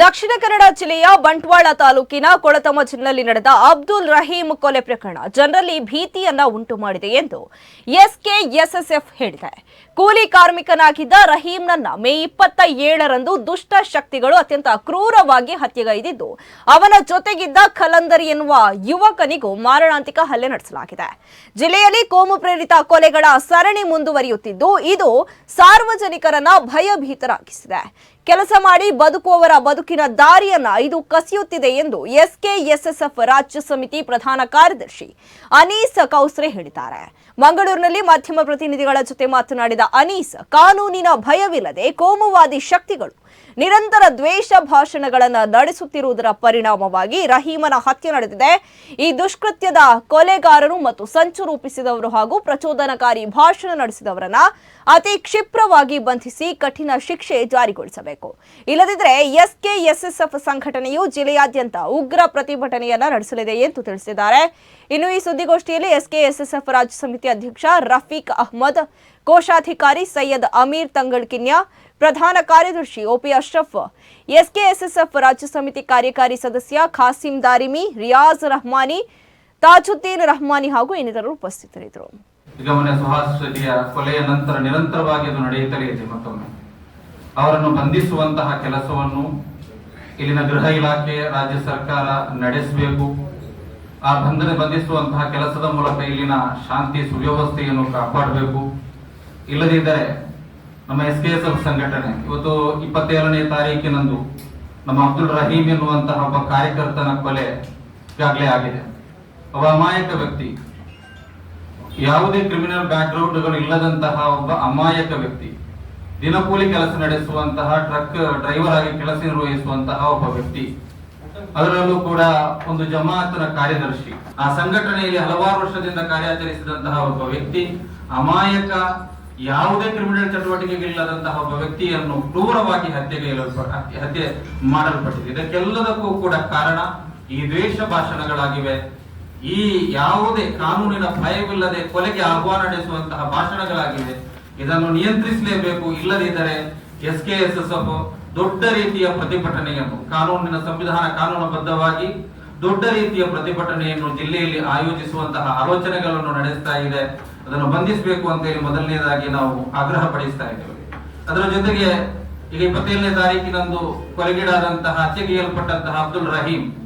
ದಕ್ಷಿಣ ಕನ್ನಡ ಜಿಲ್ಲೆಯ ಬಂಟ್ವಾಳ ತಾಲೂಕಿನ ಕೊಳತಮಜಿನಲ್ಲಿ ನಡೆದ ಅಬ್ದುಲ್ ರಹೀಂ ಕೊಲೆ ಪ್ರಕರಣ ಜನರಲ್ಲಿ ಭೀತಿಯನ್ನ ಉಂಟು ಮಾಡಿದೆ ಎಂದು ಎಸ್ಕೆಎಸ್ಎಸ್ಎಫ್ ಹೇಳಿದೆ. ಕೂಲಿ ಕಾರ್ಮಿಕನಾಗಿದ್ದ ರಹೀಂನನ್ನ ಮೇ ಇಪ್ಪತ್ತ ಏಳರಂದು ದುಷ್ಟ ಶಕ್ತಿಗಳು ಅತ್ಯಂತ ಕ್ರೂರವಾಗಿ ಹತ್ಯೆಗೈದಿದ್ದು, ಅವನ ಜೊತೆಗಿದ್ದ ಕಲಂದರಿ ಎನ್ನುವ ಯುವಕನಿಗೂ ಮಾರಣಾಂತಿಕ ಹಲ್ಲೆ ನಡೆಸಲಾಗಿದೆ. ಜಿಲ್ಲೆಯಲ್ಲಿ ಕೋಮು ಪ್ರೇರಿತ ಕೊಲೆಗಳ ಸರಣಿ ಮುಂದುವರಿಯುತ್ತಿದ್ದು, ಇದು ಸಾರ್ವಜನಿಕರನ್ನ ಭಯಭೀತರಾಗಿಸಿದೆ. ಕೆಲಸ ಮಾಡಿ ಬದುಕುವವರ ಬದುಕಿನ ದಾರಿಯನ್ನ ಇದು ಕಸಿಯುತ್ತಿದೆ ಎಂದು ಎಸ್ಕೆಎಸ್ಎಸ್ಎಫ್ ರಾಜ್ಯ ಸಮಿತಿ ಪ್ರಧಾನ ಕಾರ್ಯದರ್ಶಿ ಅನೀಸ್ ಕೌಸ್ರೆ ಹೇಳಿದ್ದಾರೆ. ಮಂಗಳೂರಿನಲ್ಲಿ ಮಾಧ್ಯಮ ಪ್ರತಿನಿಧಿಗಳ ಜೊತೆ ಮಾತನಾಡಿದ ಅನೀಸ್, ಕಾನೂನಿನ ಭಯವಿಲ್ಲದೆ ಕೋಮುವಾದಿ ಶಕ್ತಿಗಳು ನಿರಂತರ ದ್ವೇಷ ಭಾಷಣಗಳನ್ನು ನಡೆಸುತ್ತಿರುವುದರ ಪರಿಣಾಮವಾಗಿ ರಹೀಮನ ಹತ್ಯೆ ನಡೆದಿದೆ. ಈ ದುಷ್ಕೃತ್ಯದ ಕೊಲೆಗಾರರು ಮತ್ತು ಸಂಚು ರೂಪಿಸಿದವರು ಹಾಗೂ ಪ್ರಚೋದನಕಾರಿ ಭಾಷಣ ನಡೆಸಿದವರನ್ನ ಅತಿ ಕ್ಷಿಪ್ರವಾಗಿ ಬಂಧಿಸಿ ಕಠಿಣ ಶಿಕ್ಷೆ ಜಾರಿಗೊಳಿಸಬೇಕು. ಇಲ್ಲದಿದ್ದರೆ ಎಸ್ಕೆಎಸ್ಎಸ್ಎಫ್ ಸಂಘಟನೆಯು ಜಿಲ್ಲೆಯಾದ್ಯಂತ ಉಗ್ರ ಪ್ರತಿಭಟನೆಯನ್ನ ನಡೆಸಲಿದೆ ಎಂದು ತಿಳಿಸಿದ್ದಾರೆ. ಇನ್ನು ಈ ಸುದ್ದಿಗೋಷ್ಠಿಯಲ್ಲಿ ಎಸ್ಕೆಎಸ್ಎಸ್ಎಫ್ ರಾಜ್ಯ ಸಮಿತಿ ಅಧ್ಯಕ್ಷ ರಫೀಕ್ ಅಹ್ಮದ್ ಕೋಶಾಧಿಕಾರಿ ಸೈಯದ್ ಅಮೀರ್ ತಂಗಳ್ಕಿನ್ಯಾ ಪ್ರಧಾನ ಕಾರ್ಯದರ್ಶಿ ಓಪಿ ಅಶ್ರಫ್, ಎಸ್ಕೆಎಸ್ಎಸ್ಎಫ್ ರಾಜ್ಯ ಸಮಿತಿ ಕಾರ್ಯಕಾರಿ ಸದಸ್ಯ ಖಾಸಿಂ ದಾರಿಮಿ, ರಿಯಾಜ್ ರಹಮಾನಿ, ತಾಜುದ್ದೀನ್ ರಹಮಾನಿ ಹಾಗೂ ಇನ್ನಿತರರು ಉಪಸ್ಥಿತರಿದ್ದರು. ನಿಗಮನ ಸುಹಾಸ್ ಶೆಟ್ಟಿಯ ಕೊಲೆಯ ನಂತರ ನಿರಂತರವಾಗಿ ಅದು ನಡೆಯುತ್ತಲೇ ಇದೆ ಮತ್ತೊಮ್ಮೆ. ಅವರನ್ನು ಬಂಧಿಸುವಂತಹ ಕೆಲಸವನ್ನು ಇಲ್ಲಿನ ಗೃಹ ಇಲಾಖೆ, ರಾಜ್ಯ ಸರ್ಕಾರ ನಡೆಸಬೇಕು. ಆ ಬಂಧನ ಬಂಧಿಸುವಂತಹ ಕೆಲಸದ ಮೂಲಕ ಇಲ್ಲಿನ ಶಾಂತಿ ಸುವ್ಯವಸ್ಥೆಯನ್ನು ಕಾಪಾಡಬೇಕು. ಇಲ್ಲದಿದ್ದರೆ ನಮ್ಮ ಎಸ್ ಕೆ ಎಸ್ ಎಫ್ ಸಂಘಟನೆ ಇವತ್ತು ಇಪ್ಪತ್ತೇಳನೇ ತಾರೀಕಿನಂದು ನಮ್ಮ ಅಬ್ದುಲ್ ರಹೀಮ್ ಎನ್ನುವಂತಹ ಒಬ್ಬ ಕಾರ್ಯಕರ್ತನ ಕೊಲೆ ಈಗಾಗಲೇ ಆಗಿದೆ. ಒಬ್ಬ ಅಮಾಯಕ ವ್ಯಕ್ತಿ, ಯಾವುದೇ ಕ್ರಿಮಿನಲ್ ಬ್ಯಾಕ್ಗ್ರೌಂಡ್ಗಳು ಇಲ್ಲದಂತಹ ಒಬ್ಬ ಅಮಾಯಕ ವ್ಯಕ್ತಿ, ದಿನಕೂಲಿ ಕೆಲಸ ನಡೆಸುವಂತಹ ಟ್ರಕ್ ಡ್ರೈವರ್ ಆಗಿ ಕೆಲಸ ನಿರ್ವಹಿಸುವಂತಹ ಒಬ್ಬ ವ್ಯಕ್ತಿ, ಅದರಲ್ಲೂ ಕೂಡ ಒಂದು ಜಮಾತನ ಕಾರ್ಯದರ್ಶಿ. ಆ ಸಂಘಟನೆಯಲ್ಲಿ ಹಲವಾರು ವರ್ಷದಿಂದ ಕಾರ್ಯಾಚರಿಸಿದಂತಹ ಒಬ್ಬ ವ್ಯಕ್ತಿ ಅಮಾಯಕ ಯಾವುದೇ ಕ್ರಿಮಿನಲ್ ಚಟುವಟಿಕೆಗಳಿಲ್ಲದಂತಹ ಒಬ್ಬ ವ್ಯಕ್ತಿಯನ್ನು ಕ್ರೂರವಾಗಿ ಹತ್ಯೆಗೆ ಹತ್ಯೆ ಮಾಡಲ್ಪಟ್ಟಿದೆ. ಇದಕ್ಕೆಲ್ಲದಕ್ಕೂ ಕೂಡ ಕಾರಣ ಈ ದ್ವೇಷ ಭಾಷಣಗಳಾಗಿವೆ. ಈ ಯಾವುದೇ ಕಾನೂನಿನ ಭಯವಿಲ್ಲದೆ ಕೊಲೆಗೆ ಆಹ್ವಾನ ನಡೆಸುವಂತಹ ಭಾಷಣಗಳಾಗಿವೆ. ಇದನ್ನು ನಿಯಂತ್ರಿಸಲೇಬೇಕು. ಇಲ್ಲದಿದ್ದರೆ S K S S F ದೊಡ್ಡ ರೀತಿಯ ಪ್ರತಿಭಟನೆಯನ್ನು ಕಾನೂನಿನ ಸಂವಿಧಾನ ಕಾನೂನುಬದ್ಧವಾಗಿ ದೊಡ್ಡ ರೀತಿಯ ಪ್ರತಿಭಟನೆಯನ್ನು ಜಿಲ್ಲೆಯಲ್ಲಿ ಆಯೋಜಿಸುವಂತಹ ಆಲೋಚನೆಗಳನ್ನು ನಡೆಸ್ತಾ ಇದೆ. ಅದನ್ನು ಬಂಧಿಸಬೇಕು ಅಂತ ಹೇಳಿ ಮೊದಲನೇದಾಗಿ ನಾವು ಆಗ್ರಹ ಪಡಿಸ್ತಾ ಇದ್ದೇವೆ. ಅದರ ಜೊತೆಗೆ ಈಗ ಇಪ್ಪತ್ತೇಳನೇ ತಾರೀಕಿನಂದು ಕೊಲೆಗೀಡಾದಂತಹ ಹತ್ಯೆಗೀಯಲ್ಪಟ್ಟಂತಹ ಅಬ್ದುಲ್ ರಹೀಂ